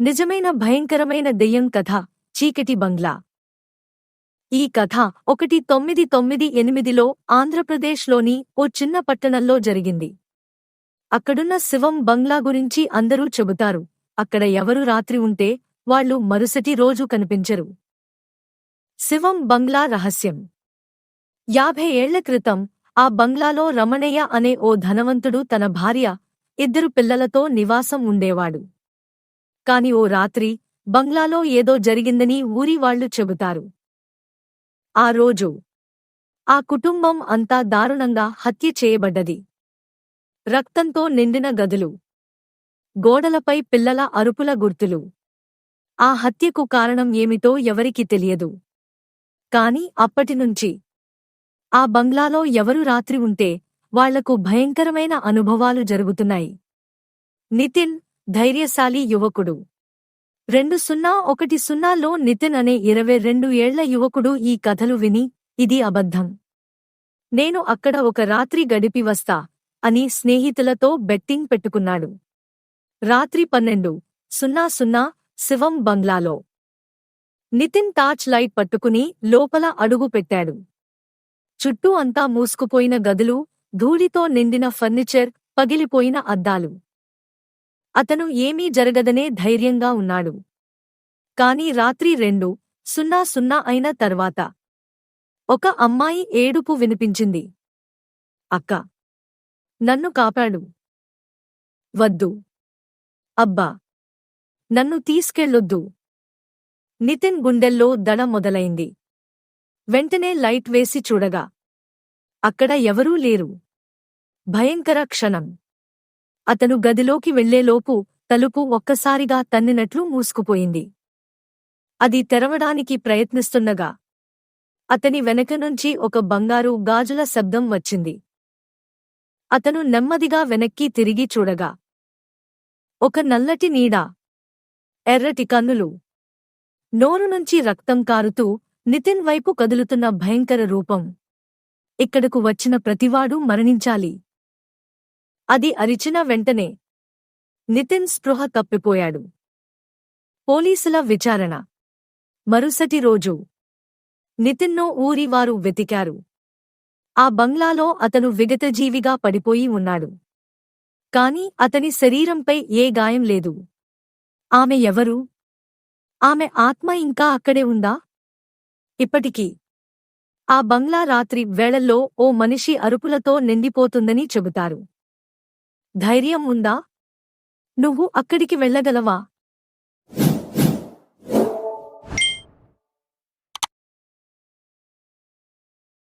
నిజమైన భయంకరమైన దెయ్యం కథ చీకటి బంగ్లా. ఈ కథ ఒకటి తొమ్మిది తొమ్మిది ఎనిమిదిలో ఆంధ్రప్రదేశ్లోని ఓ చిన్న పట్టణంలో జరిగింది. అక్కడున్న శివం బంగ్లా గురించి అందరూ చెబుతారు. అక్కడ ఎవరు రాత్రి ఉంటే వాళ్ళు మరుసటి రోజు కనిపించరు. శివం బంగ్లా రహస్యం. యాభై ఏళ్ళ క్రితం ఆ బంగ్లాలో రమణయ్య అనే ఓ ధనవంతుడు తన భార్య ఇద్దరు పిల్లలతో నివాసం ఉండేవాడు. కాని ఓ రాత్రి బంగ్లాలో ఏదో జరిగిందని ఊరి వాళ్ళు చెబుతారు. ఆ రోజు ఆ కుటుంబం అంతా దారుణంగా హత్య చేయబడ్డది. రక్తంతో నిండిన గదులు గోడలపై పిల్లల అరుపుల గుర్తులు. ఆ హత్యకు కారణం ఏమిటో ఎవరికి తెలియదు. కాని అప్పటినుంచి ఆ బంగ్లాలో ఎవరు రాత్రి ఉంటే వాళ్ళకు భయంకరమైన అనుభవాలు జరుగుతున్నాయి. నితిన్ ధైర్యశాలి యువకుడు. రెండు సున్నా ఒకటి సున్నాలో నితిన్ అనే ఇరవై రెండు ఏళ్ళ యువకుడు ఈ కథలు విని ఇది అబద్ధం. నేను అక్కడ ఒక రాత్రి గడిపి వస్తా అని స్నేహితులతో బెట్టింగ్ పెట్టుకున్నాడు. రాత్రి పన్నెండు సున్నా సున్నా శివం బంగ్లాలో. నితిన్ టార్చ్ లైట్ పట్టుకుని లోపల అడుగు పెట్టాడు. చుట్టూ అంతా మూసుకుపోయిన గదులు ధూళితో నిండిన ఫర్నిచర్ పగిలిపోయిన అద్దాలు. అతను ఏమీ జరగదనే ధైర్యంగా ఉన్నాడు. కాని రాత్రి రెండు సున్నా సున్నా అయిన తర్వాత ఒక అమ్మాయి ఏడుపు వినిపించింది. అక్క నన్ను కాపాడు. వద్దు. అబ్బా నన్ను తీసుకెళ్ళొద్దు. నితిన్ గుండెల్లో దడ మొదలైంది. వెంటనే లైట్ వేసి చూడగా అక్కడ ఎవరూ లేరు. భయంకర క్షణం. అతను గదిలోకి వెళ్ళేలోపు తలుపు ఒక్కసారిగా తన్నినట్లు మూసుకుపోయింది. అది తెరవడానికి ప్రయత్నిస్తున్నగా అతని వెనక నుంచి ఒక బంగారు గాజుల శబ్దం వచ్చింది. అతను నెమ్మదిగా వెనక్కి తిరిగి చూడగా ఒక నల్లటి నీడ ఎర్రటి కన్నులు నోరు నుంచి రక్తం కారుతూ నితిన్ వైపు కదులుతున్న భయంకర రూపం. ఇక్కడకు వచ్చిన ప్రతివాడూ మరణించాలి. అది అరిచిన వెంటనే నితిన్ స్పృహ తప్పిపోయాడు. పోలీసుల విచారణ. మరుసటి రోజు నితిన్ను ఊరివారు వెతికారు. ఆ బంగ్లాలో అతను విగతజీవిగా పడిపోయి ఉన్నాడు. కాని అతని శరీరంపై ఏ గాయం లేదు. ఆమె ఎవరు? ఆమె ఆత్మ ఇంకా అక్కడే ఉందా? ఇప్పటికీ ఆ బంగ్లా రాత్రి వేళల్లో ఓ మనిషి అరుపులతో నిండిపోతుందని చెబుతారు. ధైర్యం ఉందా? నువ్వు అక్కడికి వెళ్ళగలవా?